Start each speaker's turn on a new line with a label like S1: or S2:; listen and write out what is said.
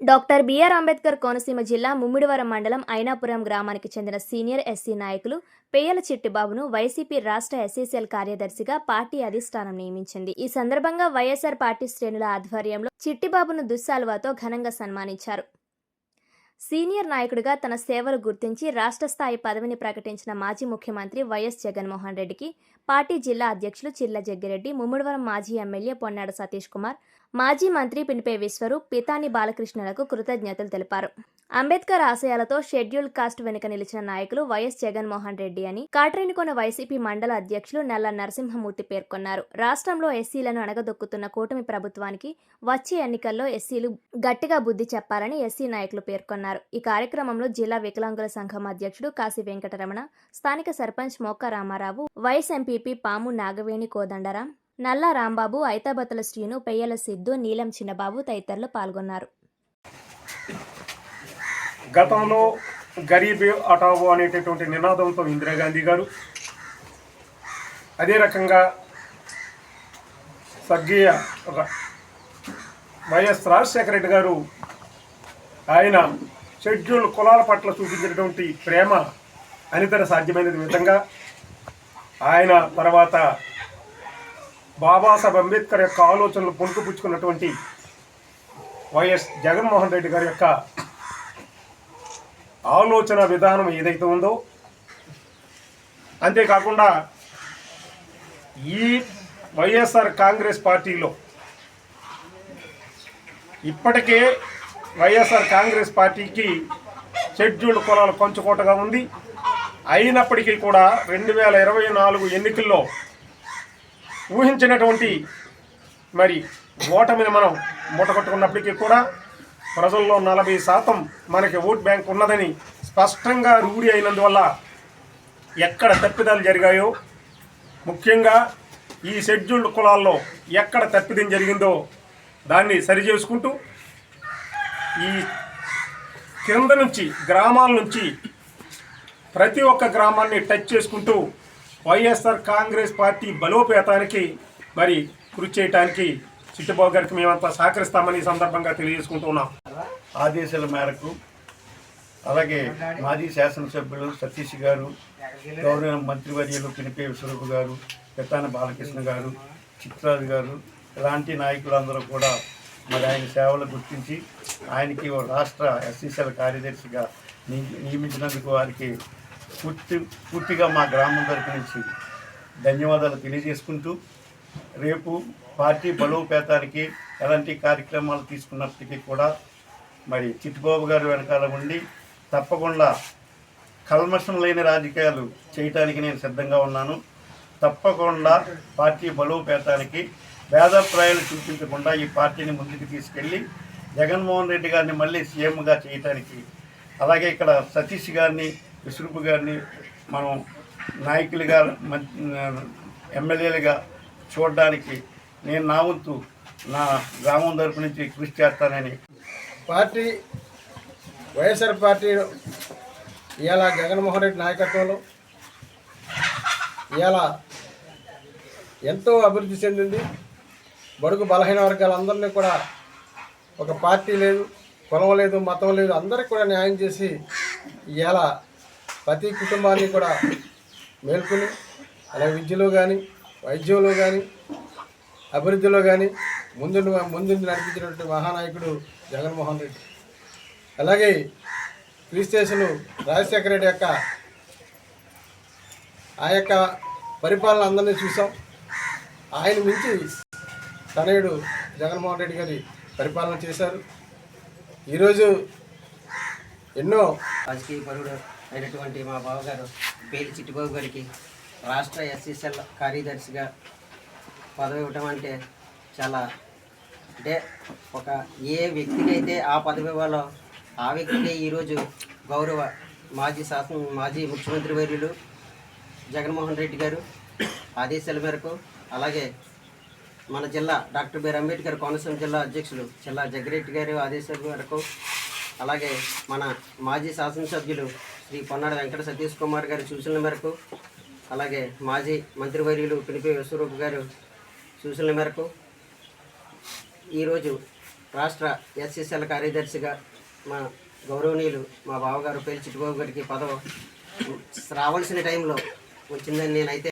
S1: Doctor BR Ambedkar Konaseema జిల్లా ముమ్మిడివరం మండలం ఐనాపురం గ్రామానికి చెందిన సీనియర్ ఎస్సీ నాయకులు పేయల చిట్టిబాబును వైసీపీ రాష్ట్ర ఎస్సీసీఎల్ కార్యదర్శిగా పార్టీ అధిష్టానం నియమించింది. ఈ సందర్భంగా వైఎస్ఆర్ పార్టీ శ్రేణుల ఆధ్వర్యంలో చిట్టిబాబును దుస్సాలువాతో ఘనంగా సన్మానించారు. సీనియర్ నాయకుడిగా తన సేవలు గుర్తించి రాష్ట్ర స్థాయి పదవిని ప్రకటించిన మాజీ ముఖ్యమంత్రి వైఎస్ జగన్మోహన్ రెడ్డికి పార్టీ జిల్లా అధ్యక్షులు చిల్ల జగ్గిరెడ్డి ముమ్మిడివరం మాజీ ఎమ్మెల్యే పొన్నాడ సతీష్ కుమార్ మాజీ మంత్రి పినిపే విశ్వరూప్ పితాని బాలకృష్ణులకు కృతజ్ఞతలు తెలిపారు. అంబేద్కర్ ఆశయాలతో షెడ్యూల్ కాస్ట్ వెనుక నిలిచిన నాయకులు వైఎస్ జగన్మోహన్ రెడ్డి అని కాట్రేనికొన వైసీపీ మండల అధ్యక్షులు నల్ల నరసింహమూర్తి పేర్కొన్నారు. రాష్ట్రంలో ఎస్సీలను అణగదొక్కుతున్న కూటమి ప్రభుత్వానికి వచ్చే ఎన్నికల్లో ఎస్సీలు గట్టిగా బుద్ధి చెప్పాలని ఎస్సీ నాయకులు పేర్కొన్నారు. ఈ కార్యక్రమంలో జిల్లా వికలాంగుల సంఘం అధ్యక్షుడు కాశీ వెంకటరమణ స్థానిక సర్పంచ్ మోక్క రామారావు వైఎస్ ఎంపీపీ పాము నాగవేణి కోదండరాం నల్లా రాంబాబు ఐతాబతుల శ్రీను పెయ్యల సిద్ధు నీలం చిన్నబాబు తదితరులు పాల్గొన్నారు.
S2: గతంలో గరీబ్ హటావో అనేటటువంటి నినాదంతో ఇందిరాగాంధీ గారు అదే రకంగా స్వర్గీయ ఒక వైఎస్ రాజశేఖర రెడ్డి గారు ఆయన షెడ్యూల్ కులాల పట్ల చూపించినటువంటి ప్రేమ అనితర సాధ్యమైన విధంగా ఆయన తర్వాత బాబాసాహెబ్ అంబేద్కర్ యొక్క ఆలోచనలు పుణుకుపుచ్చుకున్నటువంటి వైఎస్ జగన్మోహన్ రెడ్డి గారి యొక్క ఆలోచన విధానం ఏదైతే ఉందో అంతేకాకుండా ఈ వైఎస్ఆర్ కాంగ్రెస్ పార్టీలో ఇప్పటికే వైఎస్ఆర్ కాంగ్రెస్ పార్టీకి షెడ్యూల్డ్ కులాలు పంచుకోటగా ఉంది. అయినప్పటికీ కూడా రెండు వేల ఇరవై నాలుగు ఎన్నికల్లో ఊహించినటువంటి మరి ఓటమిని మనం మూటగొట్టుకున్నప్పటికీ కూడా ప్రజల్లో నలభై శాతం మనకి ఓట్ బ్యాంక్ ఉన్నదని స్పష్టంగా రూఢి అయినందువల్ల ఎక్కడ తప్పిదాలు జరిగాయో ముఖ్యంగా ఈ షెడ్యూల్డ్ కులాల్లో ఎక్కడ తప్పిదం జరిగిందో దాన్ని సరిచేసుకుంటూ ఈ కింద నుంచి గ్రామాల నుంచి ప్రతి ఒక్క గ్రామాన్ని టచ్ చేసుకుంటూ వైఎస్ఆర్ కాంగ్రెస్ పార్టీ బలోపేతానికి మరి కృషి చేయడానికి చిట్టుబాబు గారికి మేమంతా సహకరిస్తామని ఈ సందర్భంగా తెలియజేసుకుంటున్నాం
S3: ఆదేశాల మేరకు అలాగే మాజీ శాసనసభ్యులు సతీష్ గారు గౌరవ మంత్రివర్యులు పినిపే విశ్వరూపు గారు పెత్తాన బాలకృష్ణ గారు చిత్రాజు గారు ఇలాంటి నాయకులందరూ కూడా మరి ఆయన సేవలు గుర్తించి ఆయనకి ఓ రాష్ట్ర ఎస్సీసీల కార్యదర్శిగా నియమించినందుకు వారికి పూర్తి పూర్తిగా మా గ్రామం తరపు నుంచి ధన్యవాదాలు తెలియజేసుకుంటూ రేపు పార్టీ బలోపేతానికి ఎలాంటి కార్యక్రమాలు తీసుకున్నప్పటికీ కూడా మరి చిట్టుబాబు గారు వెనకాల ఉండి తప్పకుండా కల్మషం లేని రాజకీయాలు చేయటానికి నేను సిద్ధంగా ఉన్నాను. తప్పకుండా పార్టీ బలోపేతానికి భేదప్రాయాలు చూపించకుండా ఈ పార్టీని ముందుకు తీసుకెళ్ళి జగన్మోహన్ రెడ్డి గారిని మళ్ళీ సీఎంగా చేయటానికి అలాగే ఇక్కడ సతీష్ గారిని విశ్రూపు గారిని మనం నాయకులుగా ఎమ్మెల్యేలుగా చూడడానికి నేను నా వంతు నా గ్రామం తరపు నుంచి కృషి చేస్తానని
S4: పార్టీ వైఎస్ఆర్ పార్టీ ఇవాళ జగన్మోహన్ రెడ్డి నాయకత్వంలో ఇవాళ ఎంతో అభివృద్ధి చెందింది. బడుగు బలహీన వర్గాలందరినీ కూడా ఒక పార్టీ లేదు కులం లేదు మతం లేదు అందరికి కూడా న్యాయం చేసి ఇవాళ ప్రతి కుటుంబాన్ని కూడా మేల్కొని అలాగే విద్యలో కానీ వైద్యంలో కానీ అభివృద్ధిలో కానీ ముందు ముందు నడిపించినటువంటి మహానాయకుడు జగన్మోహన్ రెడ్డి. అలాగే క్రీస్తేసులు రాజశేఖర రెడ్డి యొక్క ఆ యొక్క పరిపాలన అందరినీ చూసాం. ఆయన మించి తనయుడు జగన్మోహన్ రెడ్డి గారి పరిపాలన చేశారు. ఈరోజు ఎన్నో
S5: రాజకీయ పరుడు అయినటువంటి మా బావగారు పేరు చిట్టిబాబు గారికి రాష్ట్ర ఎస్సీసీఎల్ కార్యదర్శిగా పదవి ఇవ్వటం అంటే చాలా అంటే ఒక ఏ వ్యక్తికి అయితే ఆ పదవి ఇవ్వాలో ఆ వ్యక్తికే ఈరోజు గౌరవ మాజీ శాసన మాజీ ముఖ్యమంత్రి వర్యులు జగన్మోహన్ రెడ్డి గారు ఆదేశాల మేరకు అలాగే మన జిల్లా డాక్టర్ బిఆర్ అంబేద్కర్ కోనసీమ జిల్లా అధ్యక్షులు జిల్లా జగ్గిరెడ్డి గారి ఆదేశాల మేరకు అలాగే మన మాజీ శాసనసభ్యులు శ్రీ పొన్నాడు వెంకట సతీష్ కుమార్ గారి సూచనల మేరకు అలాగే మాజీ మంత్రివర్యులు పినిపి విశ్వరూప్ గారు సూచనల మేరకు ఈరోజు రాష్ట్ర ఎస్ఎస్ఎల్ కార్యదర్శిగా మా గౌరవనీయులు మా బావగారు పేరు చిట్టుబాబు గారికి పదవి రావాల్సిన టైంలో వచ్చిందని నేనైతే